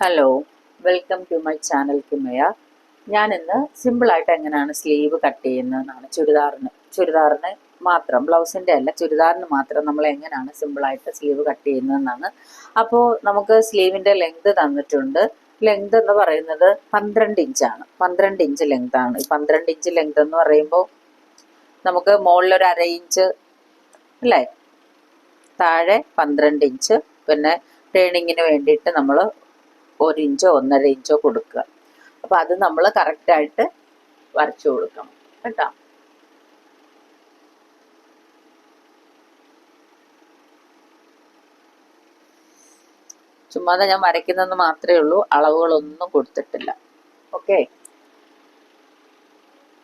Hello welcome to my channel Kimaya ഞാൻ ഇന്ന് സിമ്പിളായിട്ട് എങ്ങനെയാണ് സ്ലീവ് കട്ട് ചെയ്യുന്നതെന്നാണ്. ചുരിദാറിന് ചുരിദാറിന് മാത്രം ബ്ലൗസിന്റെ അല്ല ചുരിദാറിന് മാത്രം നമ്മൾ എങ്ങനെയാണ് സിമ്പിളായിട്ട് സ്ലീവ് കട്ട് ചെയ്യുന്നതെന്നാണ്. അപ്പോൾ നമുക്ക് സ്ലീവിന്റെ ലെങ്ത് തന്നിട്ടുണ്ട്. ലെങ്ത് എന്ന് പറയുന്നത് പന്ത്രണ്ട് ഇഞ്ചാണ് പന്ത്രണ്ട് ഇഞ്ച് ലെങ്ത് ആണ്. ഈ പന്ത്രണ്ട് ഇഞ്ച് ലെങ്ത് എന്ന് പറയുമ്പോൾ നമുക്ക് മുകളിലൊരു അര ഇഞ്ച് അല്ലേ? താഴെ പന്ത്രണ്ട് ഇഞ്ച് പിന്നെ ടേണിങ്ങിന് വേണ്ടിയിട്ട് നമ്മൾ ഒരു ഇഞ്ചോ ഒന്നര ഇഞ്ചോ കൊടുക്കുക. അപ്പോൾ അത് നമ്മൾ കറക്റ്റായിട്ട് വരച്ചു കൊടുക്കണം. കേട്ടോ? ചുമ്മാതെ ഞാൻ വരയ്ക്കുന്നതെന്ന് മാത്രമേ ഉള്ളൂ. അളവുകളൊന്നും കൊടുത്തിട്ടില്ല. ഓക്കെ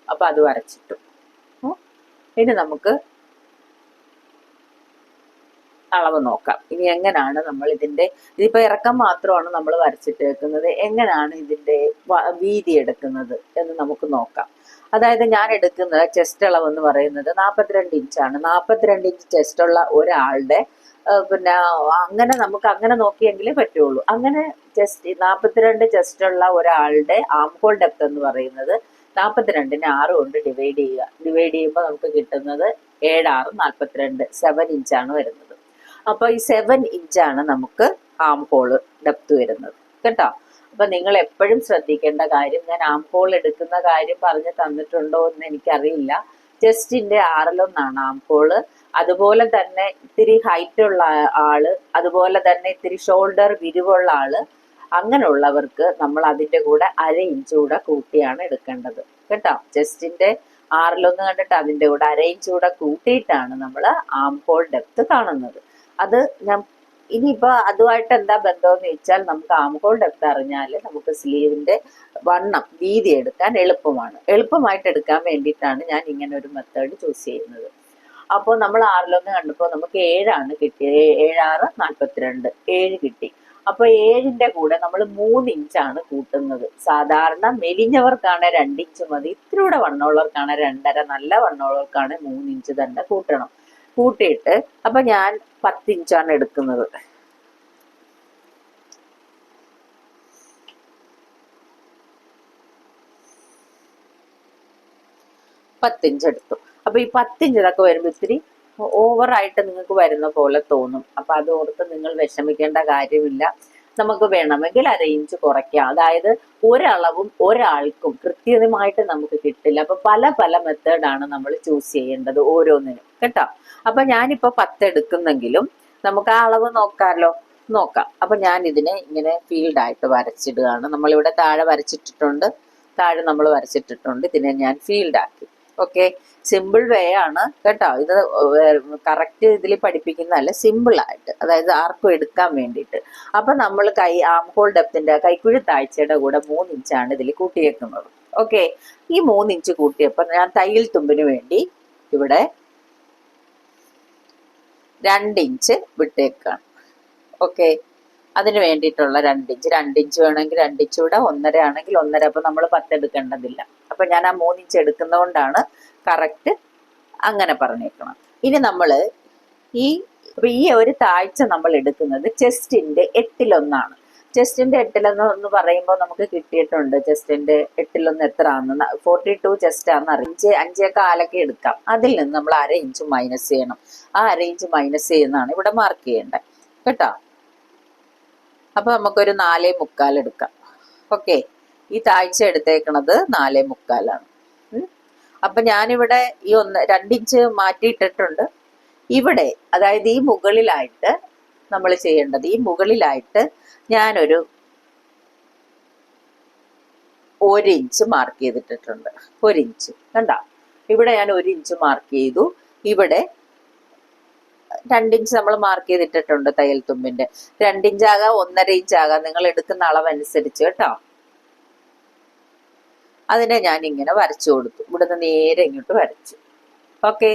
അപ്പം അത് വരച്ചിട്ടു. ഇനി നമുക്ക് അളവ് നോക്കാം. ഇനി എങ്ങനെയാണ് നമ്മൾ ഇതിന്റെ ഇതിപ്പോൾ ഇറക്കം മാത്രമാണ് നമ്മൾ വരച്ചിട്ടേക്കുന്നത്. എങ്ങനെയാണ് ഇതിന്റെ വീതി എടുക്കുന്നത് എന്ന് നമുക്ക് നോക്കാം. അതായത് ഞാൻ എടുക്കുന്ന ചെസ്റ്റ് അളവ് എന്ന് പറയുന്നത് നാൽപ്പത്തിരണ്ട് ഇഞ്ചാണ് നാൽപ്പത്തിരണ്ട് ഇഞ്ച് ചെസ്റ്റ് ഉള്ള ഒരാളുടെ പിന്നെ അങ്ങനെ നമുക്ക് അങ്ങനെ നോക്കിയെങ്കിലേ പറ്റുള്ളൂ. അങ്ങനെ ചെസ്റ്റ് നാൽപ്പത്തിരണ്ട് ചെസ്റ്റ് ഉള്ള ഒരാളുടെ ആംഹോൾ ഡെപ്ത് എന്ന് പറയുന്നത് നാൽപ്പത്തിരണ്ടിനെ ആറ് കൊണ്ട് ഡിവൈഡ് ചെയ്യുക. ഡിവൈഡ് ചെയ്യുമ്പോൾ നമുക്ക് കിട്ടുന്നത് ഏഴാറ് നാൽപ്പത്തിരണ്ട്. സെവൻ ഇഞ്ചാണ് വരുന്നത്. അപ്പൊ ഈ സെവൻ ഇഞ്ചാണ് നമുക്ക് ആം ഹോൾ ഡെപ്ത് വരുന്നത്. കേട്ടോ? അപ്പൊ നിങ്ങൾ എപ്പോഴും ശ്രദ്ധിക്കേണ്ട കാര്യം ഞാൻ ആം ഹോൾ എടുക്കുന്ന കാര്യം പറഞ്ഞ് തന്നിട്ടുണ്ടോ എന്ന് എനിക്കറിയില്ല. ചെസ്റ്റിന്റെ ആറിലൊന്നാണ് ആം ഹോൾ അതുപോലെ തന്നെ ഇത്തിരി ഹൈറ്റ് ഉള്ള ആൾ അതുപോലെ തന്നെ ഇത്തിരി ഷോൾഡർ വിരിവുള്ള ആൾ അങ്ങനെയുള്ളവർക്ക് നമ്മൾ അതിന്റെ കൂടെ അര ഇഞ്ച് കൂടെ കൂട്ടിയാണ് എടുക്കേണ്ടത്. കേട്ടോ? ചെസ്റ്റിന്റെ ആറിലൊന്ന് കണ്ടിട്ട് അതിന്റെ കൂടെ അര ഇഞ്ച് കൂടെ കൂട്ടിയിട്ടാണ് നമ്മൾ ആം ഹോൾ ഡെപ്ത് കാണുന്നത്. അത് ഞാൻ ഇനിയിപ്പോ അതുമായിട്ട് എന്താ ബന്ധമെന്ന് ചോദിച്ചാൽ നമുക്ക് ആം ഹോൾ ഡെപ്ത് അറിഞ്ഞാൽ നമുക്ക് സ്ലീവിന്റെ വണ്ണം വീതി എടുക്കാൻ എളുപ്പമാണ്. എളുപ്പമായിട്ട് എടുക്കാൻ വേണ്ടിയിട്ടാണ് ഞാൻ ഇങ്ങനെ ഒരു മെത്തേഡ് ചൂസ് ചെയ്യുന്നത്. അപ്പോൾ നമ്മൾ ആറിലൊന്ന് കണ്ടപ്പോൾ നമുക്ക് ഏഴാണ് കിട്ടിയത് ഏഴാറ് നാൽപ്പത്തിരണ്ട് ഏഴ് കിട്ടി. അപ്പോൾ ഏഴിന്റെ കൂടെ നമ്മൾ മൂന്ന് ഇഞ്ചാണ് കൂട്ടുന്നത്. സാധാരണ മെലിഞ്ഞവർക്കാണ് രണ്ട് ഇഞ്ച് മതി. ഇത്തിരി കൂടെ വണ്ണമുള്ളവർക്കാണ് രണ്ടര നല്ല വണ്ണമുള്ളവർക്കാണ് മൂന്ന് ഇഞ്ച് തന്നെ കൂട്ടണം. കൂട്ടിയിട്ട് അപ്പൊ ഞാൻ പത്ത് ഇഞ്ചാണ് എടുക്കുന്നത്. പത്തിഞ്ച് എടുത്തു. അപ്പൊ ഈ പത്തിഞ്ച് ഇതൊക്കെ വരുമ്പോൾ ഇത്തിരി ഓവറായിട്ട് നിങ്ങൾക്ക് വരുന്ന പോലെ തോന്നും. അപ്പൊ അതോർത്ത് നിങ്ങൾ വിഷമിക്കേണ്ട കാര്യമില്ല. നമുക്ക് വേണമെങ്കിൽ അര ഇഞ്ച് കുറയ്ക്കാം. അതായത് ഒരളവും ഒരാൾക്കും കൃത്യമായിട്ട് നമുക്ക് കിട്ടില്ല. അപ്പൊ പല പല മെത്തേഡാണ് നമ്മൾ ചൂസ് ചെയ്യേണ്ടത് ഓരോന്നിനും. കേട്ടോ? അപ്പൊ ഞാനിപ്പോ പത്ത് എടുക്കുന്നെങ്കിലും നമുക്ക് ആ അളവ് നോക്കാമല്ലോ നോക്കാം. അപ്പൊ ഞാൻ ഇതിനെ ഇങ്ങനെ ഫീൽഡ് ആയിട്ട് വരച്ചിടുകയാണ്. നമ്മളിവിടെ താഴെ വരച്ചിട്ടിട്ടുണ്ട്. താഴെ നമ്മൾ വരച്ചിട്ടിട്ടുണ്ട്. ഇതിനെ ഞാൻ ഫീൽഡ് ആക്കി. ഓക്കെ. സിമ്പിൾ വേ ആണ് കേട്ടോ. ഇത് കറക്റ്റ് ഇതിൽ പഠിപ്പിക്കുന്നതല്ല സിമ്പിൾ ആയിട്ട്. അതായത് ആർക്കും എടുക്കാൻ വേണ്ടിയിട്ട്. അപ്പൊ നമ്മൾ കൈ ആം ഹോൾ ഡെപ്തിന്റെ കൈക്കുഴി താഴ്ചയുടെ കൂടെ മൂന്ന് ഇഞ്ചാണ് ഇതിൽ കൂട്ടിയേക്കുന്നത്. ഓക്കെ. ഈ മൂന്ന് ഇഞ്ച് കൂട്ടിയപ്പോൾ ഞാൻ തയ്യൽ തുമ്പിന് വേണ്ടി ഇവിടെ രണ്ട് ഇഞ്ച് വിട്ടേക്കാണ്. ഓക്കെ. അതിന് വേണ്ടിയിട്ടുള്ള രണ്ടിഞ്ച് രണ്ടിഞ്ച് വേണമെങ്കിൽ രണ്ടിഞ്ച് ഇവിടെ ഒന്നര ആണെങ്കിൽ ഒന്നര. അപ്പൊ നമ്മൾ പത്ത് എടുക്കേണ്ടതില്ല. അപ്പൊ ഞാൻ ആ മൂന്നിഞ്ച് എടുക്കുന്നതുകൊണ്ടാണ് കറക്റ്റ് അങ്ങനെ പറഞ്ഞേക്കണം ഇനി നമ്മൾ ഈ ഈ ഒരു താഴ്ച നമ്മൾ എടുക്കുന്നത് ചെസ്റ്റിന്റെ എട്ടിലൊന്നാണ്. ചെസ്റ്റിന്റെ എട്ടിലൊന്ന് എന്ന് പറയുമ്പോൾ നമുക്ക് കിട്ടിയിട്ടുണ്ട് ചെസ്റ്റിന്റെ എട്ടിലൊന്ന് എത്ര ആണെന്ന്. ഫോർട്ടി ടു ചെസ്റ്റ് ആണെന്ന് അറിയാം. അഞ്ച് അഞ്ചേ കാലൊക്കെ എടുക്കാം. അതിൽ നിന്ന് നമ്മൾ അര ഇഞ്ച് മൈനസ് ചെയ്യണം. ആ അര ഇഞ്ച് മൈനസ് ചെയ്യുന്നതാണ് ഇവിടെ മാർക്ക് ചെയ്യേണ്ടത്. കേട്ടോ? അപ്പൊ നമുക്കൊരു നാലേ മുക്കാൽ എടുക്കാം. ഓക്കെ ഈ താഴ്ച എടുത്തേക്കണത് നാലേ മുക്കാലാണ്. അപ്പം ഞാനിവിടെ ഈ ഒന്ന് രണ്ടിഞ്ച് മാറ്റിയിട്ടിട്ടുണ്ട്. ഇവിടെ അതായത് ഈ മുകളിലായിട്ട് നമ്മൾ ചെയ്യേണ്ടത് ഈ മുകളിലായിട്ട് ഞാനൊരു ഒരിഞ്ച് മാർക്ക് ചെയ്തിട്ടിട്ടുണ്ട്. ഒരിഞ്ച് കണ്ട? ഇവിടെ ഞാൻ ഒരു ഇഞ്ച് മാർക്ക് ചെയ്തു. ഇവിടെ രണ്ടിഞ്ച് നമ്മൾ മാർക്ക് ചെയ്തിട്ടിട്ടുണ്ട് തയ്യൽ തുമ്പിന്റെ. രണ്ടിഞ്ചാകാം ഒന്നര ഇഞ്ചാകാം നിങ്ങൾ എടുക്കുന്ന അളവനുസരിച്ച് കേട്ടോ. അതിനെ ഞാൻ ഇങ്ങനെ വരച്ചു കൊടുത്തു. ഇവിടുന്ന് നേരെ ഇങ്ങോട്ട് വരച്ചു. ഓക്കെ.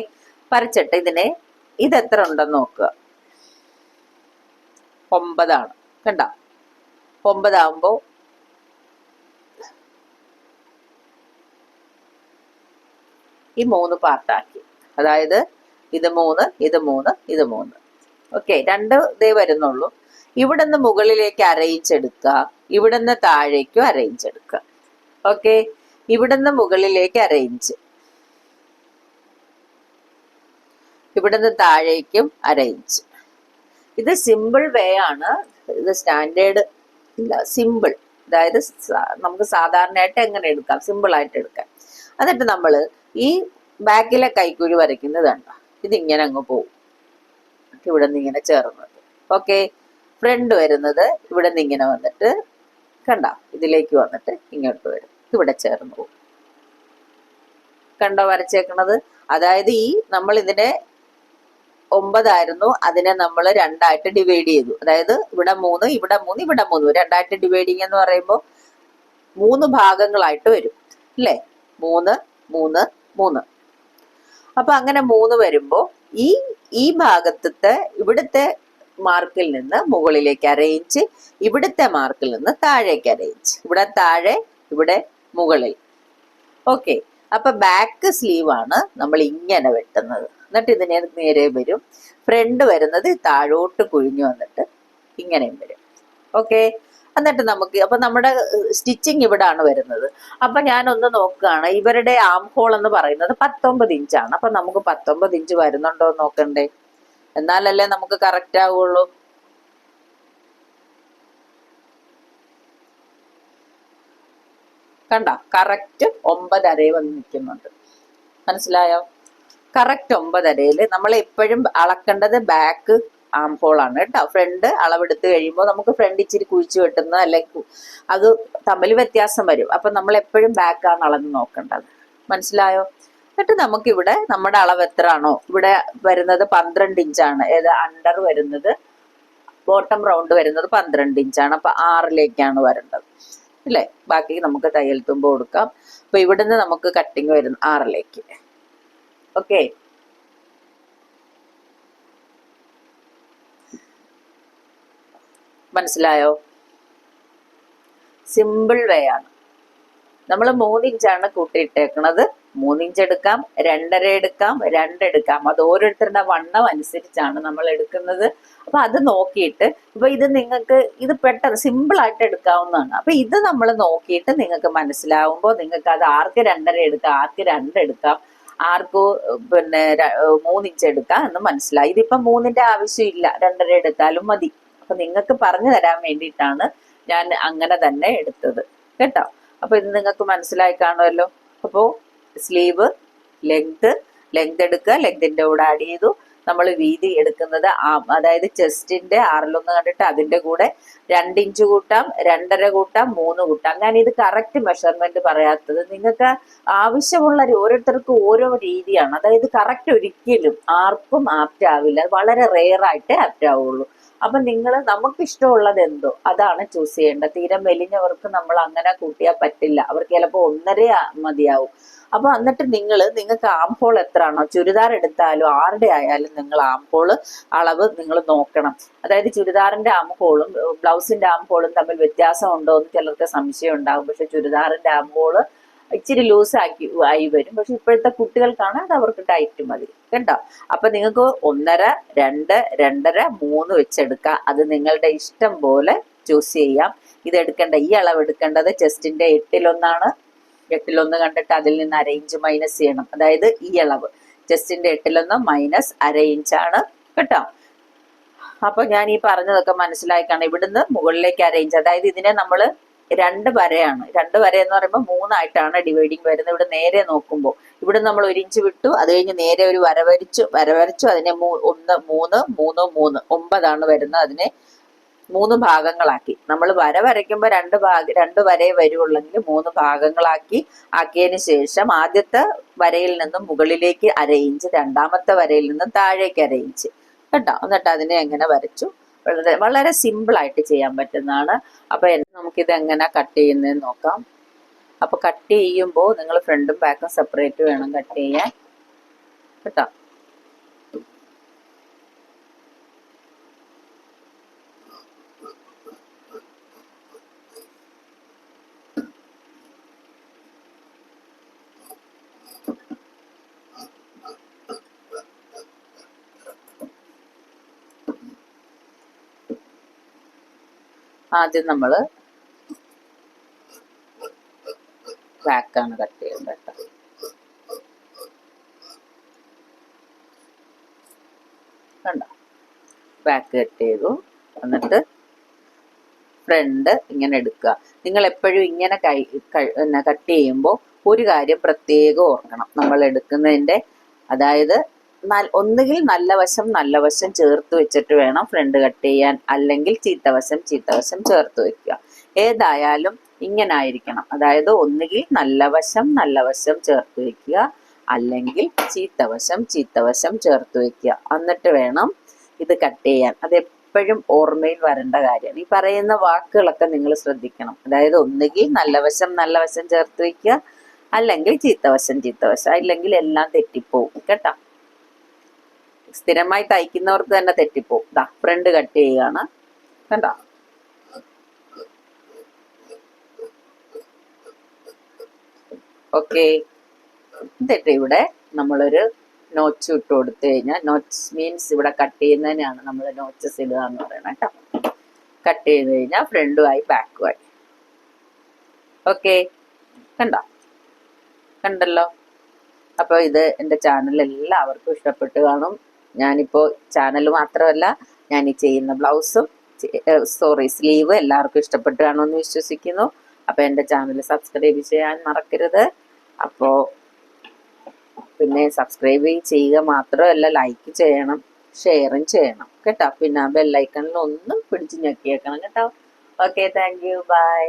വരച്ചിട്ട് ഇതിനെ ഇത് എത്ര ഉണ്ടെന്ന് നോക്കുക. ഒമ്പതാണ്. കണ്ട? ഒമ്പതാകുമ്പോ ഈ മൂന്ന് പാർട്ടാക്കി അതായത് ഇത് മൂന്ന് ഇത് മൂന്ന് ഇത് മൂന്ന്. ഓക്കെ രണ്ട് ഇതേ വരുന്നുള്ളൂ. ഇവിടുന്ന് മുകളിലേക്ക് അറേഞ്ച് എടുക്കുക. ഇവിടുന്ന് താഴേക്കും അറേഞ്ച് എടുക്കുക. ഓക്കെ ഇവിടുന്ന് മുകളിലേക്ക് അറേഞ്ച് ഇവിടുന്ന് താഴേക്കും അറേഞ്ച് ഇത് സിമ്പിൾ വേ ആണ്. ഇത് സ്റ്റാൻഡേർഡ് ഇല്ല സിമ്പിൾ അതായത് നമുക്ക് സാധാരണയായിട്ട് എങ്ങനെ എടുക്കാം? സിമ്പിൾ ആയിട്ട് എടുക്കാം. എന്നിട്ട് നമ്മൾ ഈ ബാക്കിലെ കൈക്കുഴി വരയ്ക്കുന്നത് കണ്ട? ഇതിങ്ങനെ അങ്ങ് പോവും. ഇവിടെ നിന്ന് ഇങ്ങനെ ചേർന്നത്. ഓക്കെ ഫ്രണ്ട് വരുന്നത് ഇവിടെ നിന്ന് ഇങ്ങനെ വന്നിട്ട് കണ്ട? ഇതിലേക്ക് വന്നിട്ട് ഇങ്ങോട്ട് വരും. ഇവിടെ ചേർന്ന് പോകും കണ്ടോ വരച്ചേക്കണത്? അതായത് ഈ നമ്മൾ ഇതിനെ ഒമ്പതായിരുന്നു. അതിനെ നമ്മൾ രണ്ടായിട്ട് ഡിവൈഡ് ചെയ്തു. അതായത് ഇവിടെ മൂന്ന് ഇവിടെ മൂന്ന് ഇവിടെ മൂന്ന്. രണ്ടായിട്ട് ഡിവൈഡിങ് എന്ന് പറയുമ്പോൾ മൂന്ന് ഭാഗങ്ങളായിട്ട് വരും. അല്ലേ? മൂന്ന് മൂന്ന് മൂന്ന്. അപ്പൊ അങ്ങനെ മൂന്ന് വരുമ്പോൾ ഈ ഈ ഭാഗത്തെ ഇവിടുത്തെ മാർക്കിൽ നിന്ന് മുകളിലേക്ക് അറേഞ്ച് ഇവിടുത്തെ മാർക്കിൽ നിന്ന് താഴേക്ക് അറേഞ്ച് ഇവിടെ താഴെ ഇവിടെ മുകളിൽ. ഓക്കെ അപ്പൊ ബാക്ക് സ്ലീവ് ആണ് നമ്മൾ ഇങ്ങനെ വെട്ടുന്നത്. എന്നിട്ട് ഇതിനെ നേരെ വരും. ഫ്രണ്ട് വരുന്നത് താഴോട്ട് കുഴിഞ്ഞു വന്നിട്ട് ഇങ്ങനെയും വരും. ഓക്കെ എന്നിട്ട് നമുക്ക് അപ്പൊ നമ്മുടെ സ്റ്റിച്ചിങ് ഇവിടാണ് വരുന്നത്. അപ്പൊ ഞാനൊന്ന് നോക്കുകയാണ്. ഇവരുടെ ആം ഹോൾ എന്ന് പറയുന്നത് പത്തൊമ്പത് ഇഞ്ചാണ്. അപ്പൊ നമുക്ക് പത്തൊമ്പത് ഇഞ്ച് വരുന്നുണ്ടോ എന്ന് നോക്കണ്ടേ? എന്നാലല്ലേ നമുക്ക് കറക്റ്റ് ആവുള്ളൂ. കണ്ട? കറക്റ്റ് ഒമ്പതരയിൽ വന്ന് നിൽക്കുന്നുണ്ട്. മനസ്സിലായോ? കറക്റ്റ് ഒമ്പതരയിൽ നമ്മൾ എപ്പോഴും അളക്കേണ്ടത് ബാക്ക് ആം ഹോളാണ് കേട്ടോ. ഫ്രണ്ട് അളവെടുത്ത് കഴിയുമ്പോൾ നമുക്ക് ഫ്രണ്ട് ഇച്ചിരി കുഴിച്ചു വെട്ടുന്ന അല്ലെങ്കിൽ അത് തമ്മിൽ വ്യത്യാസം വരും. അപ്പൊ നമ്മൾ എപ്പോഴും ബാക്കാണ് അളന്ന് നോക്കേണ്ടത്. മനസ്സിലായോ? എന്നിട്ട് നമുക്കിവിടെ നമ്മുടെ അളവ് എത്ര ആണോ ഇവിടെ വരുന്നത് പന്ത്രണ്ട് ഇഞ്ചാണ് ഏത് അണ്ടർ വരുന്നത് ബോട്ടം റൗണ്ട് വരുന്നത് പന്ത്രണ്ട് ഇഞ്ചാണ് അപ്പൊ ആറിലേക്കാണ് വരേണ്ടത്. അല്ലേ? ബാക്കി നമുക്ക് തയ്യൽ തുമ്പ് കൊടുക്കാം. അപ്പൊ ഇവിടുന്ന് നമുക്ക് കട്ടിങ് വരുന്നു ആറിലേക്ക്. ഓക്കെ മനസ്സിലായോ? സിമ്പിൾ വേ ആണ്. നമ്മൾ മൂന്നിഞ്ചാണ് കൂട്ടിയിട്ടേക്കണത്. മൂന്നിഞ്ച് എടുക്കാം രണ്ടര എടുക്കാം രണ്ടെടുക്കാം. അത് ഓരോരുത്തരുടെ വണ്ണം അനുസരിച്ചാണ് നമ്മൾ എടുക്കുന്നത്. അപ്പൊ അത് നോക്കിയിട്ട് ഇപ്പൊ ഇത് നിങ്ങൾക്ക് ഇത് പെട്ടെന്ന് സിമ്പിൾ ആയിട്ട് എടുക്കാവുന്നതാണ്. അപ്പൊ ഇത് നമ്മൾ നോക്കിയിട്ട് നിങ്ങൾക്ക് മനസ്സിലാവുമ്പോൾ നിങ്ങൾക്ക് അത് ആർക്ക് രണ്ടര എടുക്കാം ആർക്ക് രണ്ടെടുക്കാം ആർക്ക് പിന്നെ മൂന്നിഞ്ച് എടുക്കാം എന്ന് മനസ്സിലായി. ഇതിപ്പം മൂന്നിന്റെ ആവശ്യമില്ല. രണ്ടര എടുത്താലും മതി. അപ്പൊ നിങ്ങൾക്ക് പറഞ്ഞു തരാൻ വേണ്ടിയിട്ടാണ് ഞാൻ അങ്ങനെ തന്നെ എടുത്തത്. കേട്ടോ? അപ്പൊ ഇത് നിങ്ങൾക്ക് മനസ്സിലായി കാണുമല്ലോ? അപ്പോൾ സ്ലീവ് ലെങ്ത് ലെങ്ത് എടുക്കുക ലെങ്തിന്റെ കൂടെ ആഡ് ചെയ്തു. നമ്മൾ വീതി എടുക്കുന്നത് ആ- അതായത് ചെസ്റ്റിന്റെ ആറിലൊന്ന് കണ്ടിട്ട് അതിന്റെ കൂടെ രണ്ട് ഇഞ്ച് കൂട്ടാം രണ്ടര കൂട്ടാം മൂന്ന് കൂട്ടാം. ഞാൻ ഇത് കറക്റ്റ് മെഷർമെന്റ് പറയാത്തത്. നിങ്ങൾക്ക് ആവശ്യമുള്ള ഓരോരുത്തർക്കും ഓരോ രീതിയാണ്. അതായത് കറക്റ്റ് ഒരിക്കലും ആർക്കും ആപ്റ്റ് ആവില്ല. വളരെ റെയർ ആയിട്ടേ ആപ്റ്റ് ആവുള്ളൂ. അപ്പൊ നിങ്ങൾ നമുക്ക് ഇഷ്ടമുള്ളത് എന്തോ? അതാണ് ചൂസ് ചെയ്യേണ്ടത്. തീരെ മെലിഞ്ഞവർക്ക് നമ്മൾ അങ്ങനെ കൂട്ടിയാൽ പറ്റില്ല. അവർക്ക് ചിലപ്പോൾ ഒന്നര മതിയാവും. അപ്പൊ എന്നിട്ട് നിങ്ങൾ നിങ്ങൾക്ക് ആംഹോൾ എത്രയാണോ ചുരിദാർ എടുത്താലും ആരുടെ ആയാലും നിങ്ങൾ ആംപോൾ അളവ് നിങ്ങൾ നോക്കണം. അതായത് ചുരിദാറിന്റെ ആംഹോളും ബ്ലൗസിന്റെ ആംഹോളും തമ്മിൽ വ്യത്യാസം ഉണ്ടോ എന്ന് ചിലർക്ക് സംശയം ഉണ്ടാകും പക്ഷെ ചുരിദാറിന്റെ ആംഹോൾ ഇച്ചിരി ലൂസ് ആക്കി ആയി വരും. പക്ഷെ ഇപ്പോഴത്തെ കുട്ടികൾക്കാണ് അത് അവർക്ക് ടൈറ്റ് മതി. കേട്ടോ അപ്പൊ നിങ്ങൾക്ക് ഒന്നര രണ്ട് രണ്ടര മൂന്ന് വെച്ചെടുക്കാം. അത് നിങ്ങളുടെ ഇഷ്ടം പോലെ ചൂസ് ചെയ്യാം. ഇത് എടുക്കേണ്ട ഈ അളവ് എടുക്കേണ്ടത് ചെസ്റ്റിന്റെ എട്ടിലൊന്നാണ്. എട്ടിലൊന്ന് കണ്ടിട്ട് അതിൽ നിന്ന് അര ഇഞ്ച് മൈനസ് ചെയ്യണം. അതായത് ഈ അളവ്. ചെസ്റ്റിന്റെ എട്ടിലൊന്ന് മൈനസ് അര ഇഞ്ചാണ്. കേട്ടോ അപ്പൊ ഞാൻ ഈ പറഞ്ഞതൊക്കെ മനസ്സിലായിക്കാണ്. ഇവിടുന്ന് മുകളിലേക്ക് അര ഇഞ്ച്. അതായത് ഇതിനെ നമ്മൾ രണ്ട് വരയാണ്. രണ്ട് വര എന്ന് പറയുമ്പോൾ മൂന്നായിട്ടാണ് ഡിവൈഡിങ് വരുന്നത്. ഇവിടെ നേരെ നോക്കുമ്പോൾ ഇവിടെ നമ്മൾ ഒരു ഇഞ്ച് വിട്ടു അത് കഴിഞ്ഞ് നേരെ ഒരു വര വരച്ചു വര വരച്ചു അതിനെ ഒന്ന് മൂന്ന് മൂന്ന് മൂന്ന് ഒമ്പതാണ് വരുന്നത്. അതിനെ മൂന്ന് ഭാഗങ്ങളാക്കി. നമ്മൾ വര വരയ്ക്കുമ്പോൾ രണ്ട് ഭാഗ രണ്ട് വരയെ വരുവുള്ളെങ്കിൽ മൂന്ന് ഭാഗങ്ങളാക്കി ആക്കിയതിന് ശേഷം ആദ്യത്തെ വരയിൽ നിന്നും മുകളിലേക്ക് അര ഇഞ്ച് രണ്ടാമത്തെ വരയിൽ നിന്നും താഴേക്ക് അര ഇഞ്ച് കേട്ടോ? എന്നിട്ട് അതിനെ എങ്ങനെ വരച്ചു? വളരെ വളരെ സിമ്പിൾ ആയിട്ട് ചെയ്യാൻ പറ്റുന്നതാണ്. അപ്പൊ നമുക്ക് നമുക്കിത് എങ്ങനെ കട്ട് ചെയ്യുന്നതെന്ന് നോക്കാം. അപ്പൊ കട്ട് ചെയ്യുമ്പോൾ നിങ്ങൾ ഫ്രണ്ടും ബാക്കും സെപ്പറേറ്റ് വേണം കട്ട് ചെയ്യാൻ. കേട്ടോ? ആദ്യം നമ്മൾ ബാക്കാണ് കട്ട് ചെയ്യേണ്ടത് കേട്ടോ. കണ്ടോ? ബാക്ക് കട്ട് ചെയ്തു. എന്നിട്ട് ഫ്രണ്ട് ഇങ്ങനെ എടുക്കുക. നിങ്ങൾ എപ്പോഴും ഇങ്ങനെ കൈ കട്ട് ചെയ്യുമ്പോൾ ഒരു കാര്യം പ്രത്യേകം ഓർക്കണം. നമ്മൾ എടുക്കുന്നതിന്റെ അതായത് ഒന്നുകിൽ നല്ല വശം നല്ല വശം ചേർത്ത് വെച്ചിട്ട് വേണം ഫ്രണ്ട് കട്ട് ചെയ്യാൻ. അല്ലെങ്കിൽ ചീത്തവശം ചീത്തവശം ചേർത്ത് വെക്കുക. ഏതായാലും ഇങ്ങനെ ആയിരിക്കണം അതായത് ഒന്നുകിൽ നല്ല വശം നല്ല വശം ചേർത്ത് വെക്കുക. അല്ലെങ്കിൽ ചീത്തവശം ചീത്തവശം ചേർത്ത് വെക്കുക. എന്നിട്ട് വേണം ഇത് കട്ട് ചെയ്യാൻ. അത് എപ്പോഴും ഓർമ്മയിൽ വരേണ്ട കാര്യമാണ്. ഈ പറയുന്ന വാക്കുകളൊക്കെ നിങ്ങൾ ശ്രദ്ധിക്കണം. അതായത് ഒന്നുകിൽ നല്ല വശം നല്ല വശം ചേർത്ത് വെക്കുക. അല്ലെങ്കിൽ ചീത്തവശം ചീത്തവശം അല്ലെങ്കിൽ എല്ലാം തെറ്റിപ്പോവും. കേട്ടോ? സ്ഥിരമായി തയ്ക്കുന്നവർക്ക് തന്നെ തെറ്റിപ്പോവും. ദാ ഫ്രണ്ട് കട്ട് ചെയ്യുകയാണ്. കണ്ട? ഓക്കെ എന്നിട്ട് ഇവിടെ നമ്മളൊരു നോച്ച് ഇട്ട് കൊടുത്തു കഴിഞ്ഞാൽ നോച്ച് മീൻസ് ഇവിടെ കട്ട് ചെയ്യുന്നതിനാണ് നമ്മൾ നോച്ചസ് ഇടുക എന്ന് പറയുന്നത് കേട്ടോ. കട്ട് ചെയ്ത് കഴിഞ്ഞാൽ ഫ്രണ്ടുമായി ബാക്കുമായി ഓക്കെ കണ്ടോ? കണ്ടല്ലോ? അപ്പോൾ ഇത് എന്റെ ചാനൽ എല്ലാവർക്കും ഇഷ്ടപ്പെട്ട് കാണും. ഞാനിപ്പോൾ ചാനൽ മാത്രമല്ല ഞാൻ ഈ ചെയ്യുന്ന ബ്ലൗസും സോറി സ്ലീവ് എല്ലാവർക്കും ഇഷ്ടപ്പെട്ട് കാണുമെന്ന് വിശ്വസിക്കുന്നു. അപ്പോൾ എന്റെ ചാനൽ സബ്സ്ക്രൈബ് ചെയ്യാൻ മറക്കരുത്. അപ്പോൾ പിന്നെ സബ്സ്ക്രൈബ് ചെയ്യുക മാത്രമല്ല ലൈക്ക് ചെയ്യണം ഷെയറും ചെയ്യണം കേട്ടോ. പിന്നെ ആ ബെല്ലൈക്കണിൽ ഒന്ന് പിടിച്ച് ഞെക്കിയേക്കണം കേട്ടോ. Okay thank you by